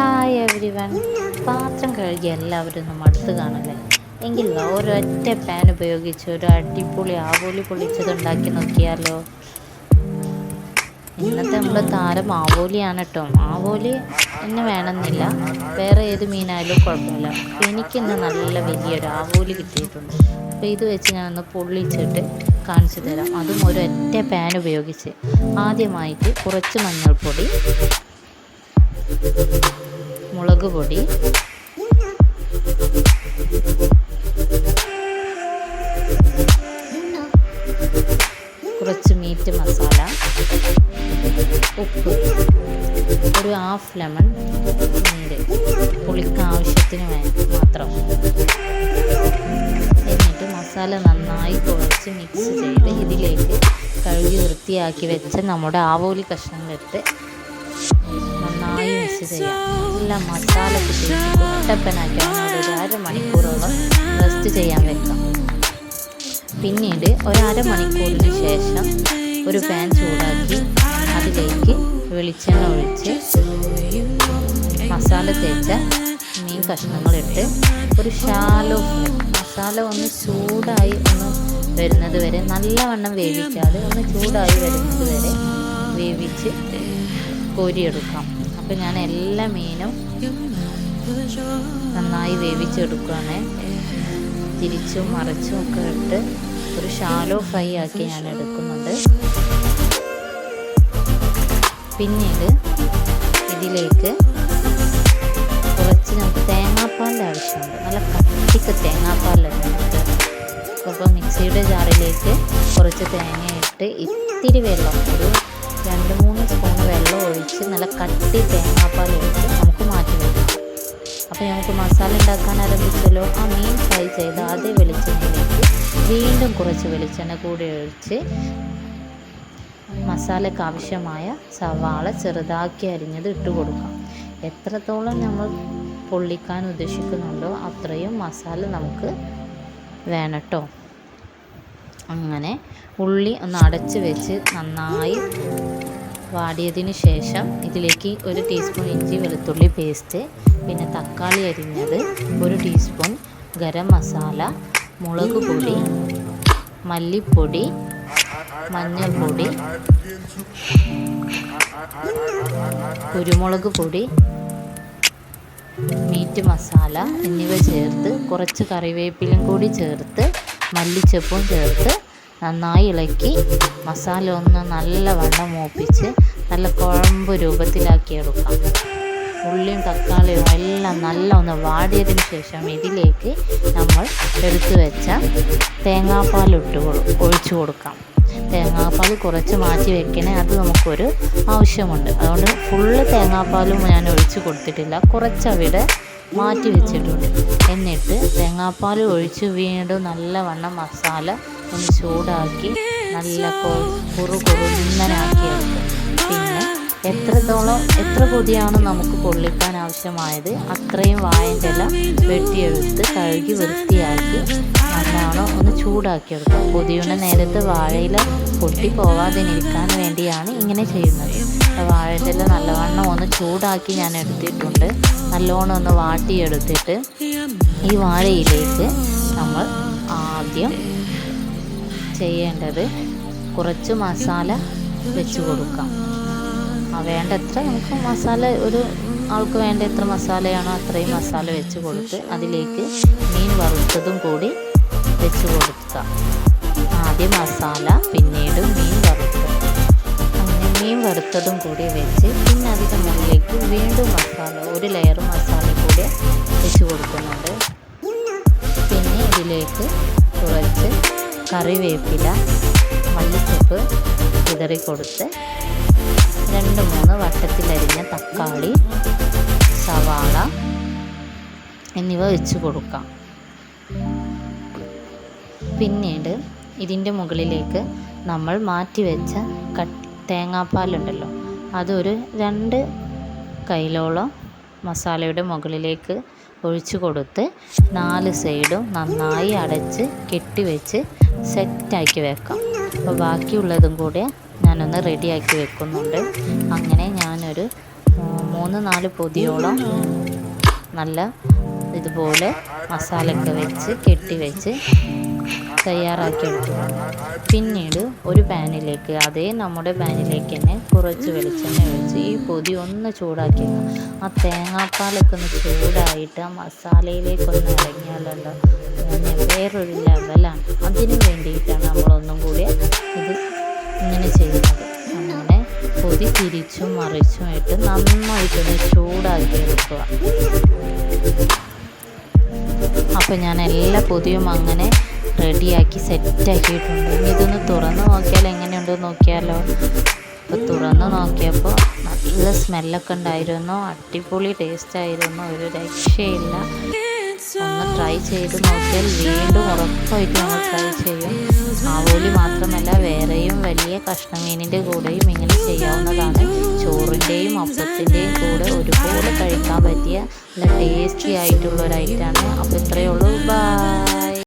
Hi every one പാത്രം കഴുകി എല്ലാവരും ഒന്ന് അടുത്ത് കാണല്ലേ എങ്കിൽ ഒരൊറ്റ പാൻ ഉപയോഗിച്ച് ഒരു അടിപൊളി ആവോലി പൊളിച്ചത് ഉണ്ടാക്കി നോക്കിയാലോ. ഇന്നത്തെ നമ്മുടെ താരം ആവോലിയാണ് കേട്ടോ ആവോലി എന്നെ വേണമെന്നില്ല. വേറെ ഏത് മീനായാലും കുഴപ്പമില്ല. എനിക്കിന്ന് നല്ല വലിയൊരു ആവോലി കിട്ടിയിട്ടുണ്ട്. അപ്പോൾ ഇത് വെച്ച് ഞാൻ ഒന്ന് പൊള്ളിച്ചിട്ട് കാണിച്ചു തരാം. അതും ഒരൊറ്റ പാൻ ഉപയോഗിച്ച്. ആദ്യമായിട്ട് കുറച്ച് മഞ്ഞൾപ്പൊടി. മുളക് പൊടി. കുറച്ച് മീറ്റ് മസാല. ഉപ്പ്. ഒരു ഹാഫ് ലെമൺ നീര്. പുളിക്ക് ആവശ്യത്തിന് മാത്രം. എന്നിട്ട് മസാല നന്നായി കുഴച്ച് മിക്സ് ചെയ്ത് ഇതിലേക്ക് കഴുകി വൃത്തിയാക്കി വെച്ച നമ്മുടെ ആവോലി കഷ്ണങ്ങളിട്ട് നന്നായി മിക്സ് ചെയ്യാം. എല്ലാം മസാല കുട്ടപ്പനാക്കി ഒരു അരമണിക്കൂറോളം റെസ്റ്റ് ചെയ്യാൻ വെക്കാം. പിന്നീട് ഒരു അരമണിക്കൂറിന് ശേഷം ഒരു പാൻ ചൂടാക്കി അതിലേക്ക് വെളിച്ചെണ്ണ ഒഴിച്ച് മസാല തേച്ച മീൻ കഷ്ണങ്ങളിട്ട് ഒരു ഷാലോ മസാല ഒന്ന് ചൂടായി ഒന്ന് വരുന്നത് വരെ നല്ലവണ്ണം വേവിക്കാതെ ഒന്ന് ചൂടായി വരുന്നത് വരെ വേവിച്ച് കോരിയെടുക്കാം അപ്പം ഞാൻ എല്ലാ മീനും നന്നായി വേവിച്ചെടുക്കുകയാണ് തിരിച്ചും മറിച്ചും ഒക്കെ ഇട്ട് ഒരു ഷാലോ ഫ്രൈ ആക്കി ഞാൻ എടുക്കുന്നുണ്ട്. പിന്നീട് ഇതിലേക്ക് കുറച്ച് നമുക്ക് തേങ്ങാപ്പാലിന്റെ ആവശ്യമുണ്ട്. നല്ല കട്ടിക്ക് തേങ്ങാപ്പാലാണ് നമുക്ക് അപ്പോൾ മിക്സിയുടെ ജാറിലേക്ക് കുറച്ച് തേങ്ങ ഇട്ട് ഇത്തിരി വെള്ളം ഒരു രണ്ട് വെള്ളം ഒഴിച്ച് നല്ല കട്ടി തേങ്ങാപ്പാൽ ഒഴിച്ച് നമുക്ക് മാറ്റി വെക്കാം. അപ്പോൾ നമുക്ക് മസാല ഉണ്ടാക്കാൻ ആരംഭിച്ചല്ലോ. ആ മീൻ ഫ്രൈ ചെയ്ത് ആദ്യം വെളിച്ചെണ്ണയിലേക്ക് വീണ്ടും കുറച്ച് വെളിച്ചെണ്ണ കൂടി ഒഴിച്ച് മസാലയ്ക്ക് ആവശ്യമായ സവാള ചെറുതാക്കി അരിഞ്ഞത് ഇട്ട് കൊടുക്കാം. എത്രത്തോളം നമ്മൾ പൊള്ളിക്കാൻ ഉദ്ദേശിക്കുന്നുണ്ടോ അത്രയും മസാല നമുക്ക് വേണട്ടോ അങ്ങനെ ഉള്ളി ഒന്ന് അടച്ച് വെച്ച് നന്നായി വാടിയതിന് ശേഷം ഇതിലേക്ക് ഒരു ടീസ്പൂൺ ഇഞ്ചി വെളുത്തുള്ളി പേസ്റ്റ് പിന്നെ തക്കാളി അരിഞ്ഞത് ഒരു ടീസ്പൂൺ ഗരം മസാല മുളക് പൊടി മല്ലിപ്പൊടി മഞ്ഞൾപ്പൊടി കുരുമുളക് പൊടി മീറ്റ് മസാല എന്നിവ ചേർത്ത് കുറച്ച് കറിവേപ്പിലും കൂടി ചേർത്ത് മല്ലിച്ചപ്പും ചേർത്ത് നന്നായി ഇളക്കി മസാല ഒന്ന് നല്ല വണ്ണം മൂപ്പിച്ച് നല്ല കുഴമ്പ് രൂപത്തിലാക്കി എടുക്കാം. ഉള്ളിയും തക്കാളിയും എല്ലാം നല്ല ഒന്ന് വാടിയതിന് ശേഷം ഇതിലേക്ക് നമ്മൾ എടുത്തു വെച്ച തേങ്ങാപ്പാൽ ഇട്ട് ഒഴിച്ചു കൊടുക്കാം. തേങ്ങാപ്പാൽ കുറച്ച് മാറ്റി വെക്കണേ അത് നമുക്കൊരു ആവശ്യമുണ്ട്. അതുകൊണ്ട് ഫുള്ള് തേങ്ങാപ്പാലും ഞാൻ ഒഴിച്ച് കൊടുത്തിട്ടില്ല. കുറച്ചവിടെ മാറ്റി വെച്ചിട്ടുണ്ട്. എന്നിട്ട് തേങ്ങാപ്പാൽ ഒഴിച്ച് വീണ്ടും നല്ലവണ്ണം മസാല ഒന്ന് ചൂടാക്കി നല്ല കുറു കുറു കുറുന്നനാക്കി എടുക്കും പിന്നെ എത്രത്തോളം എത്ര പൊതിയാണ് നമുക്ക് പൊള്ളിക്കാൻ ആവശ്യമായത് അത്രയും വായന്റെ ഇല വെട്ടിയെടുത്ത് കഴുകി വൃത്തിയാക്കി നല്ലോണം ഒന്ന് ചൂടാക്കി എടുക്കുക പൊതിയുടെ നേരത്ത് വാഴയില പൊട്ടി പോവാതിരിക്കാൻ വേണ്ടിയാണ് ഇങ്ങനെ ചെയ്യുന്നത്. വാഴന്റെ ഇല നല്ലവണ്ണം ഒന്ന് ചൂടാക്കി ഞാൻ എടുത്തിട്ടുണ്ട്. നല്ലോണം ഒന്ന് വാട്ടിയെടുത്തിട്ട് ഈ വാഴയിലേക്ക് നമ്മൾ ആദ്യം ചെയ്യേണ്ടത് കുറച്ച് മസാല വെച്ച് കൊടുക്കാം. ആ വേണ്ടത്ര നമുക്ക് മസാല ഒരു ആൾക്ക് വേണ്ട എത്ര മസാലയാണോ അത്രയും മസാല വെച്ച് കൊടുത്ത് അതിലേക്ക് മീൻ വറുത്തതും കൂടി വെച്ച് കൊടുക്കുക. ആദ്യം മസാല പിന്നീട് മീൻ വറുത്തത്. അങ്ങനെ മീൻ വറുത്തതും കൂടി വെച്ച് പിന്നെ അതിന്റെ മുകളിലേക്ക് വീണ്ടും മസാല ഒരു ലെയർ മസാല കൂടി വെച്ച് കൊടുക്കുന്നുണ്ട്. പിന്നെ ഇതിലേക്ക് കുറച്ച് കറിവേപ്പില മല്ലിച്ചപ്പ് വിതറി കൊടുത്ത് രണ്ട് മൂന്ന് വട്ടത്തിലരിഞ്ഞ തക്കാളി സവാള എന്നിവ വെച്ച് കൊടുക്കാം. പിന്നീട് ഇതിന്റെ മുകളിലേക്ക് നമ്മൾ മാറ്റി വെച്ച കട്ട് തേങ്ങാപ്പാലുണ്ടല്ലോ അതൊരു രണ്ട് കൈലോളം മസാലയുടെ മുകളിലേക്ക് ഒഴിച്ചു കൊടുത്ത് നാല് സൈഡും നന്നായി അടച്ച് കെട്ടിവെച്ച് സെറ്റാക്കി വെക്കാം. അപ്പോൾ ബാക്കിയുള്ളതും കൂടെ ഞാനൊന്ന് റെഡിയാക്കി വെക്കുന്നുണ്ട്. അങ്ങനെ ഞാനൊരു മൂന്ന് നാല് പൊതിയോളം നല്ല ഇതുപോലെ മസാലയൊക്കെ വെച്ച് കെട്ടി വെച്ച് തയ്യാറാക്കി എടുക്കണം പിന്നീട് ഒരു പാനിലേക്ക് അതേ നമ്മുടെ പാനിലേക്ക് തന്നെ കുറച്ച് വെളിച്ചെണ്ണ ഒഴിച്ച് ഈ പൊതി ഒന്ന് ചൂടാക്കി ആ തേങ്ങാപ്പാലൊക്കെ ഒന്ന് ചൂടായിട്ട് ആ മസാലയിലേക്കൊന്ന് ഇറങ്ങിയാലുണ്ടോ വേറൊരു ലെവലാണ് അതിന് വേണ്ടിയിട്ടാണ് നമ്മളൊന്നും കൂടി ഇത് ഇങ്ങനെ ചെയ്യുന്നത്. അങ്ങനെ പൊതി തിരിച്ചും മറിച്ചുമായിട്ട് നന്നായിട്ടൊന്ന് ചൂടാക്കി എടുക്കുക. അപ്പോൾ ഞാൻ എല്ലാ പൊതിയും അങ്ങനെ റെഡിയാക്കി സെറ്റാക്കിയിട്ടുണ്ട്. ഇനി ഇതൊന്ന് തുറന്ന് നോക്കിയാൽ എങ്ങനെയുണ്ടെന്ന് നോക്കിയാലോ? അപ്പോൾ തുറന്ന് നോക്കിയപ്പോൾ നല്ല സ്മെല്ലൊക്കെ ഉണ്ടായിരുന്നു. അടിപൊളി ടേസ്റ്റ് ആയിരുന്നു. ഒരു രക്ഷയില്ല. ഒന്ന് ട്രൈ ചെയ്ത് നോക്കിയാൽ വീണ്ടും ഉറപ്പായിട്ട് നമ്മൾ ട്രൈ ചെയ്യും. ആവോലി മാത്രമല്ല വേറെയും വലിയ കഷ്ണമീനിന്റെ കൂടെയും ഇങ്ങനെ ചെയ്യാവുന്നതാണ്. ചോറിന്റെയും അപ്പത്തിന്റെയും കൂടെ ഒരുപോലെ കഴിക്കാൻ പറ്റിയ നല്ല ടേസ്റ്റി ആയിട്ടുള്ള ഒരു ഐറ്റമാണ് അപ്പോൾ ഇത്രയേ